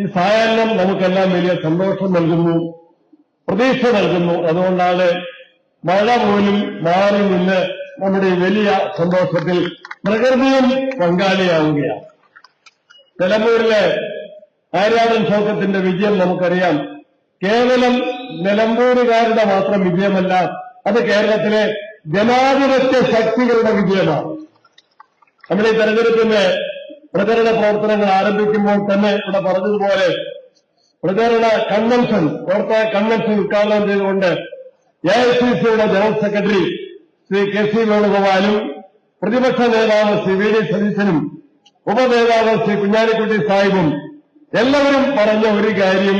ഈ സായാഹ്നം നമുക്കെല്ലാം വലിയ സന്തോഷം നൽകുന്നു പ്രതീക്ഷ നൽകുന്നു. അതുകൊണ്ടാണ് മഴ പോലും മാറി നിന്ന് നമ്മുടെ വലിയ സന്തോഷത്തിൽ പ്രകൃതിയും പങ്കാളിയാവുകയാണ്. നിലമ്പൂരിലെ ആര്യാടൻ ശോകത്തിന്റെ വിജയം നമുക്കറിയാം. കേവലം നിലമ്പൂരുകാരുടെ മാത്രം വിജയമല്ല അത് കേരളത്തിലെ ജനാധിപത്യ ശക്തികളുടെ വിജയമാണ്. നമ്മുടെ ഈ തെരഞ്ഞെടുപ്പിന്റെ പ്രചരണ പ്രവർത്തനങ്ങൾ ആരംഭിക്കുമ്പോൾ തന്നെ ഇവിടെ പറഞ്ഞതുപോലെ പ്രചരണ കൺവെൻഷൻ പ്രവർത്തക കൺവെൻഷൻ ഉദ്ഘാടനം ചെയ്തുകൊണ്ട് എ ഐ സി സിയുടെ general secretary Shri K C വേണുഗോപാലും പ്രതിപക്ഷ നേതാവ് ശ്രീ വി ഡി സതീശനും ഉപനേതാവ് ശ്രീ കുഞ്ഞാലിക്കുട്ടി സാഹിബും എല്ലാവരും പറഞ്ഞ ഒരു കാര്യം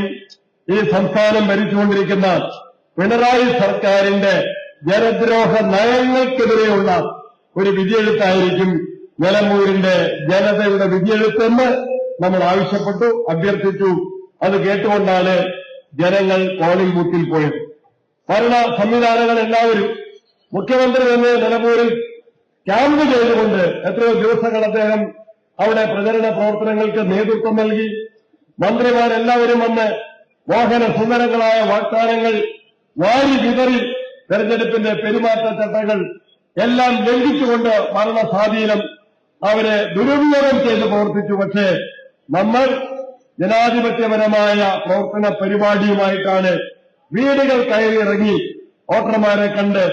ഈ സംസ്ഥാനം ഭരിച്ചുകൊണ്ടിരിക്കുന്ന പിണറായി സർക്കാരിന്റെ ജനദ്രോഹ നയങ്ങൾക്കെതിരെയുള്ള ഒരു വിധിയെഴുത്തായിരിക്കും നിലമ്പൂരിന്റെ ജനതയുടെ വിധിയെഴുത്തെന്ന് നമ്മൾ ആവശ്യപ്പെട്ടു അഭ്യർത്ഥിച്ചു. അത് കേട്ടുകൊണ്ടാണ് ജനങ്ങൾ പോളിംഗ് ബൂത്തിൽ പോയത്. ഭരണ സംവിധാനങ്ങൾ എല്ലാവരും മുഖ്യമന്ത്രി തന്നെ നിലമ്പൂരിൽ ക്യാമ്പ് ചെയ്തുകൊണ്ട് എത്രയോ ദിവസങ്ങൾ അദ്ദേഹം അവിടെ പ്രചരണ പ്രവർത്തനങ്ങൾക്ക് നേതൃത്വം നൽകി. മന്ത്രിമാരെല്ലാവരും വന്ന് മോഹന സുന്ദരങ്ങളായ വാഗ്ദാനങ്ങൾ വാരി വിതറി തെരഞ്ഞെടുപ്പിന്റെ പെരുമാറ്റച്ചട്ടങ്ങൾ എല്ലാം ലംഘിച്ചുകൊണ്ട് ഭരണസ്വാധീനം അവരെ ദുരുപയോഗം ചെയ്ത് പ്രവർത്തിച്ചു. പക്ഷേ നമ്മൾ ജനാധിപത്യപരമായ പ്രവർത്തന പരിപാടിയുമായിട്ടാണ് വീടുകൾ കയറിയിറങ്ങി വോട്ടർമാരെ കണ്ട്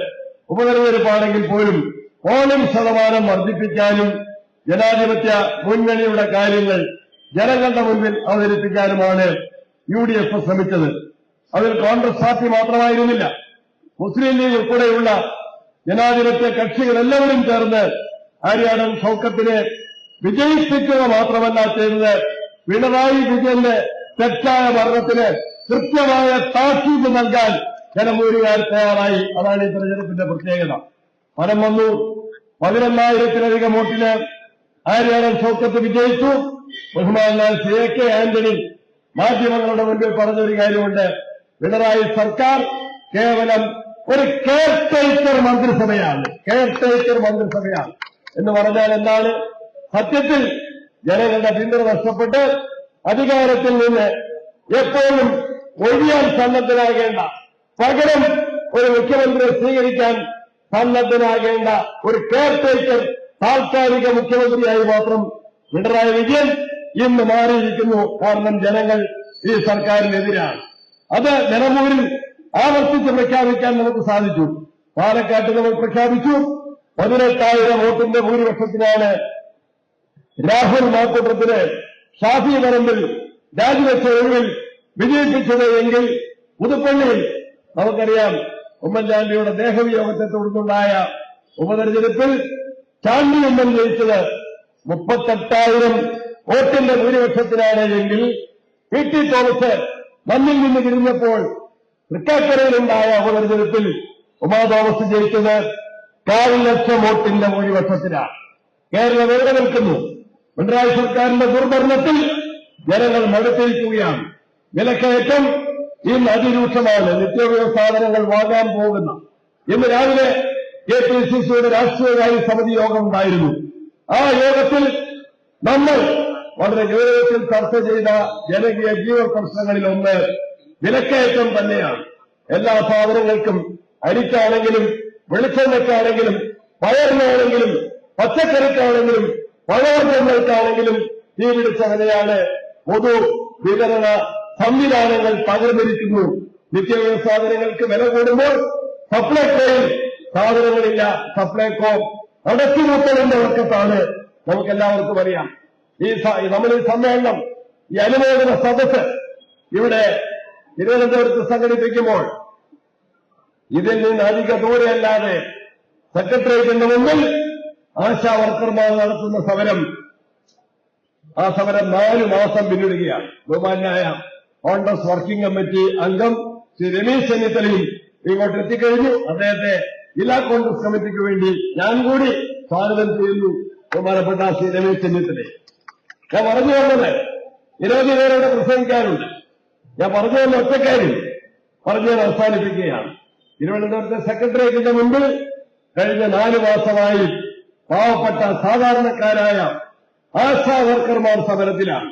ഉപതെരഞ്ഞെടുപ്പാണെങ്കിൽ പോലും പോളിംഗ് ശതമാനം വർദ്ധിപ്പിക്കാനും ജനാധിപത്യ മുന്നണിയുടെ കാര്യങ്ങൾ ജനങ്ങളുടെ മുൻപിൽ അവതരിപ്പിക്കാനുമാണ് യു ഡി എഫ് ശ്രമിച്ചത്. അതിൽ കോൺഗ്രസ് പാർട്ടി മാത്രമായിരുന്നില്ല. മുസ്ലിം ലീഗ് ഉൾപ്പെടെയുള്ള ജനാധിപത്യ കക്ഷികൾ എല്ലാവരും ചേർന്ന് ആര്യാടൻ ഷൗക്കത്തിനെ വിജയിപ്പിക്കുക മാത്രമല്ല ചെയ്തത്. പിണറായി വിജയന്റെ തെറ്റായ ഭരണത്തിന് കൃത്യമായ താക്കീത് നൽകാൻ ജനമൂരികാർ തയ്യാറായി. അതാണ് ഈ തെരഞ്ഞെടുപ്പിന്റെ പ്രത്യേകത. ഫലം വന്നു. പതിനൊന്നായിരത്തിലധികം വോട്ടിന് ആര്യാടൻ ഷൗക്കത്ത് വിജയിച്ചു. ബഹുമാനാൽ സി കെ ആന്റണി മാധ്യമങ്ങളുടെ മുൻപിൽ പറഞ്ഞൊരു കാര്യമുണ്ട്. പിണറായി സർക്കാർ കേവലം ഒരു കെയർടേക്കർ മന്ത്രിസഭയാണ്. കെയർടേക്കർ മന്ത്രിസഭയാണ്. എന്ന് പറഞ്ഞാൽ എന്താണ്? സത്യത്തിൽ ജനങ്ങളുടെ പിന്തുണ നഷ്ടപ്പെട്ട് അധികാരത്തിൽ നിന്ന് എപ്പോഴും ഒഴിയാൻ സന്നദ്ധനാകേണ്ട പകരം ഒരു മുഖ്യമന്ത്രിയെ സ്വീകരിക്കാൻ സന്നദ്ധനാകേണ്ട ഒരു കെയർടേക്കർ താൽക്കാലിക മുഖ്യമന്ത്രിയായി മാത്രം പിണറായി വിജയൻ ഇന്ന് മാറിയിരിക്കുന്നു കാരണം ജനങ്ങൾ ഈ സർക്കാരിനെതിരാണ്. അത് ജനമൂരിൽ ആവർത്തിച്ച് പ്രഖ്യാപിക്കാൻ നമുക്ക് സാധിച്ചു. പാലക്കാട്ട് നമ്മൾ പ്രഖ്യാപിച്ചു. പതിനെട്ടായിരം വോട്ടിന്റെ ഭൂരിപക്ഷത്തിനാണ് രാഹുൽ മാക്കൂട്ടത്തിന് ഷാഫി പറമ്പിൽ രാജിവെച്ച ഒഴിവിൽ വിജയിപ്പിച്ചത് എങ്കിൽ പുതുപ്പള്ളിയിൽ നമുക്കറിയാം ഉമ്മൻചാണ്ടിയുടെ ദേഹവിയോഗത്തെ തുടർന്നുണ്ടായ ഉപതെരഞ്ഞെടുപ്പിൽ ചാണ്ടി ഉമ്മൻ ജയിച്ചത് മുപ്പത്തെട്ടായിരം വോട്ടിന്റെ ഭൂരിപക്ഷത്തിനാണ് എങ്കിൽ പി ടി തോമസ് മണ്ണിൽ നിന്ന് തിരിഞ്ഞപ്പോൾ തൃക്കാക്കരയിലുണ്ടായ ഉപതെരഞ്ഞെടുപ്പിൽ ഉമാ തോമസ് ജയിച്ചത് കാൽ വോട്ടിന്റെ ഭൂരിപക്ഷത്തിലാണ് കേരളം എവിടെ നിൽക്കുന്നു. പിണറായി സർക്കാരിന്റെ ദുർഭരണത്തിൽ ജനങ്ങൾ മടുത്തിരിക്കുകയാണ്. വിലക്കയറ്റം ഇന്ന് അതിരൂക്ഷമാണ്. നിത്യോപയോഗ സാധനങ്ങൾ വാങ്ങാൻ പോകുന്ന. ഇന്ന് രാവിലെ കെ പി സി സിയുടെ രാഷ്ട്രീയകാര്യ സമിതി യോഗം ഉണ്ടായിരുന്നു. ആ യോഗത്തിൽ നമ്മൾ വളരെ ഗൗരവത്തിൽ ചർച്ച ചെയ്ത ജനകീയ ജീവ പ്രശ്നങ്ങളിൽ ഒന്ന് വിലക്കയറ്റം തന്നെയാണ്. എല്ലാ സാധനങ്ങൾക്കും അരിക്കാണെങ്കിലും വെളിച്ചെണ്ണയ്ക്കാണെങ്കിലും പയറിനാണെങ്കിലും പച്ചക്കറിക്കാണെങ്കിലും പഴവർഗങ്ങൾക്കാണെങ്കിലും തീ പിടിച്ച പൊതു വിതരണ സംവിധാനങ്ങൾ തകർന്നിരിക്കുന്നു നിത്യവ്യ സാധനങ്ങൾക്ക് വില കൂടുമ്പോൾ സപ്ലൈകോയിൽ സാധനങ്ങളില്ല സപ്ലൈകോ അടച്ചുപൂട്ടലിന്റെ വർക്കത്താണ് നമുക്ക് എല്ലാവർക്കും അറിയാം. ഈ നമ്മൾ ഈ സമ്മേളനം ഈ അനുമോദന സദസ് ഇവിടെ തിരുവനന്തപുരത്ത് സംഘടിപ്പിക്കുമ്പോൾ ഇതിൽ നിന്ന് അധിക ദൂരെയല്ലാതെ സെക്രട്ടേറിയറ്റിന്റെ മുമ്പിൽ ആശാ വർക്കർമാർ നടത്തുന്ന സമരം. ആ സമരം നാലു മാസം പിന്നിടുകയാണ്. ബഹുമാനായ കോൺഗ്രസ് വർക്കിംഗ് കമ്മിറ്റി അംഗം ശ്രീ രമേശ് ചെന്നിത്തലയും ഇങ്ങോട്ട് എത്തിക്കഴിഞ്ഞു. അദ്ദേഹത്തെ ജില്ലാ കോൺഗ്രസ് കമ്മിറ്റിക്ക് വേണ്ടി ഞാൻ കൂടി സ്വാഗതം ചെയ്യുന്നു. ബഹുമാനപ്പെട്ട ശ്രീ രമേശ് ചെന്നിത്തലയെ ഞാൻ പറഞ്ഞു വന്നത് നിരവധി പേരോട് പ്രസംഗിക്കാനുണ്ട്. ഞാൻ പറഞ്ഞു വന്ന ഒറ്റക്കാര്യം പറഞ്ഞു അവസാനിപ്പിക്കുകയാണ്. തിരുവനന്തപുരത്തെ സെക്രട്ടേറിയറ്റിന്റെ മുമ്പിൽ കഴിഞ്ഞ നാല് മാസമായി പാവപ്പെട്ട സാധാരണക്കാരായ ആശാ വർക്കർമാർ സമരത്തിലാണ്.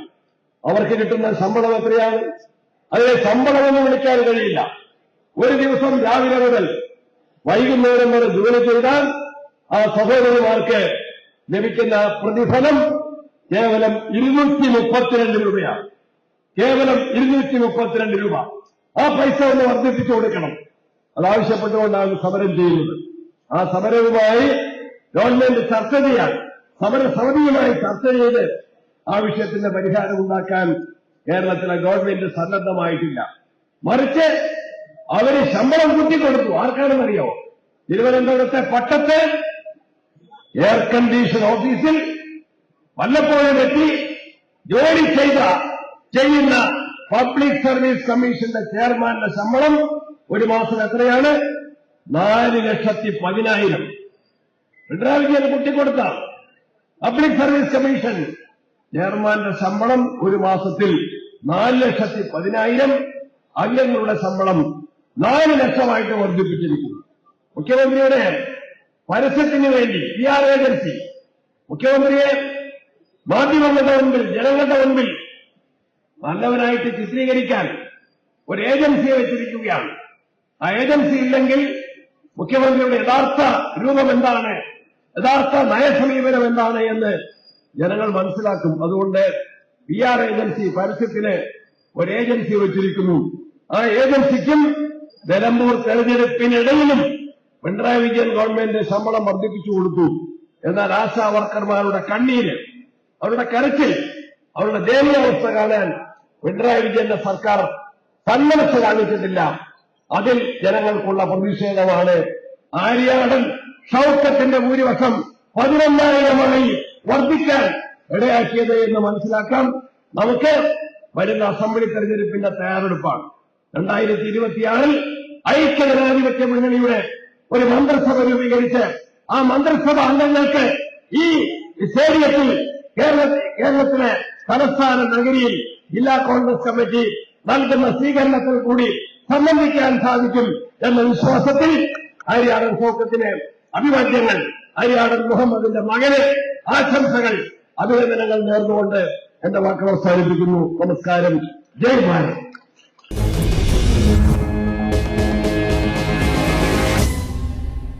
അവർക്ക് കിട്ടുന്ന ശമ്പളം എത്രയാണ്? അതിനെ ശമ്പളമെന്ന് വിളിക്കാൻ കഴിയില്ല. ഒരു ദിവസം രാവിലെ മുതൽ വൈകുന്നേരം വരെ ജോലി ചെയ്താൽ ആ സഹോദരിമാർക്ക് ലഭിക്കുന്ന പ്രതിഫലം കേവലം ഇരുന്നൂറ്റി മുപ്പത്തിരണ്ട് രൂപയാണ്. കേവലം ഇരുന്നൂറ്റി മുപ്പത്തിരണ്ട് രൂപ. ആ പൈസ ഒന്ന് വർദ്ധിപ്പിച്ചു കൊടുക്കണം. അതാവശ്യപ്പെട്ടുകൊണ്ടാണ് സമരം ചെയ്യുന്നത്. ആ സമരവുമായി ഗവൺമെന്റ് ചർച്ച ചെയ്യാൻ സമരസമിതിയുമായി ചർച്ച ചെയ്ത് ആ വിഷയത്തിന്റെ പരിഹാരം ഉണ്ടാക്കാൻ കേരളത്തിലെ ഗവൺമെന്റ് സന്നദ്ധമായിട്ടില്ല. മറിച്ച് അവർ ശമ്പളം കൂട്ടിക്കൊടുത്തു. ആർക്കാണെന്നറിയോ തിരുവനന്തപുരത്തെ പട്ടത്ത് എയർ കണ്ടീഷൻ ഓഫീസിൽ വല്ലപ്പോഴും എത്തി ജോലി ചെയ്ത ചെയ്യുന്ന പബ്ലിക് സർവീസ് കമ്മീഷന്റെ ചെയർമാന്റെ ശമ്പളം ഒരു മാസം എത്രയാണ്? നാല് ലക്ഷത്തി പതിനായിരം. പിണറായി കുട്ടിക്കൊടുത്ത പബ്ലിക് സർവീസ് കമ്മീഷൻ ചെയർമാന്റെ ശമ്പളം ഒരു മാസത്തിൽ നാല് ലക്ഷത്തി പതിനായിരം. അംഗങ്ങളുടെ ശമ്പളം നാല് ലക്ഷമായിട്ട് വർദ്ധിപ്പിച്ചിരിക്കുന്നു. മുഖ്യമന്ത്രിയുടെ പരസ്യത്തിന് വേണ്ടി പി ആർ ഏജൻസി മുഖ്യമന്ത്രിയെ മാധ്യമങ്ങളുടെ മുമ്പിൽ ജനങ്ങളുടെ മുമ്പിൽ നല്ലവനായിട്ട് ചിത്രീകരിക്കാൻ ഒരു ഏജൻസിയെ വെച്ചിരിക്കുകയാണ്. ആ ഏജൻസി ഇല്ലെങ്കിൽ മുഖ്യമന്ത്രിയുടെ യഥാർത്ഥ രൂപം എന്താണ്? യഥാർത്ഥ നയസമീപനം എന്താണ് എന്ന് ജനങ്ങൾ മനസ്സിലാക്കും. അതുകൊണ്ട് പി ആർ ഏജൻസി പരസ്യത്തിന് ഒരു ഏജൻസി വെച്ചിരിക്കുന്നു. ആ ഏജൻസിക്കും നിലമ്പൂർ തെരഞ്ഞെടുപ്പിനിടയിലും പിണറായി വിജയൻ ഗവൺമെന്റ് ശമ്പളം വർദ്ധിപ്പിച്ചു കൊടുത്തു. എന്നാൽ ആശാ വർക്കർമാരുടെ കണ്ണീര് അവരുടെ കരച്ചിൽ അവരുടെ ദയനീയാവസ്ഥ കാണാൻ പിണറായി വിജയന്റെ സർക്കാർ സന്മനസ് കാണിച്ചിട്ടില്ല. അതിൽ ജനങ്ങൾക്കുള്ള പ്രതിഷേധമാണ്. ആര്യാടൻ ഷൗക്കത്തിന്റെ ഭൂരിപക്ഷം പതിനൊന്നായിരമായി വർദ്ധിക്കാൻ ഇടയാക്കിയത് എന്ന് മനസ്സിലാക്കാം. നമുക്ക് വരുന്ന അസംബ്ലി തെരഞ്ഞെടുപ്പിന്റെ തയ്യാറെടുപ്പാണ്. രണ്ടായിരത്തി ഇരുപത്തിയാറിൽ ഐക്യജനാധിപത്യ മുന്നണിയുടെ ഒരു മന്ത്രിസഭ രൂപീകരിച്ച് ആ മന്ത്രിസഭ അംഗങ്ങൾക്ക് ഈ സ്റ്റേഡിയത്തിൽ കേരള കേരളത്തിലെ തലസ്ഥാന നഗരിയിൽ ജില്ലാ കോൺഗ്രസ് കമ്മിറ്റി നൽകുന്ന സ്വീകരണത്തിൽ കൂടി സംബന്ധിക്കാൻ സാധിക്കും എന്ന വിശ്വാസത്തിൽ ഹരിയാടൻ സൗഖ്യത്തിന് അഭിവാദ്യങ്ങൾ ഹരിയാടൻ മുഹമ്മദിന്റെ മകന് ആശംസകൾ അഭിനന്ദനങ്ങൾ നേർന്നുകൊണ്ട് എന്റെ വാക്കുകൾ അവസാനിപ്പിക്കുന്നു. നമസ്കാരം. ജയ് ഭാരത്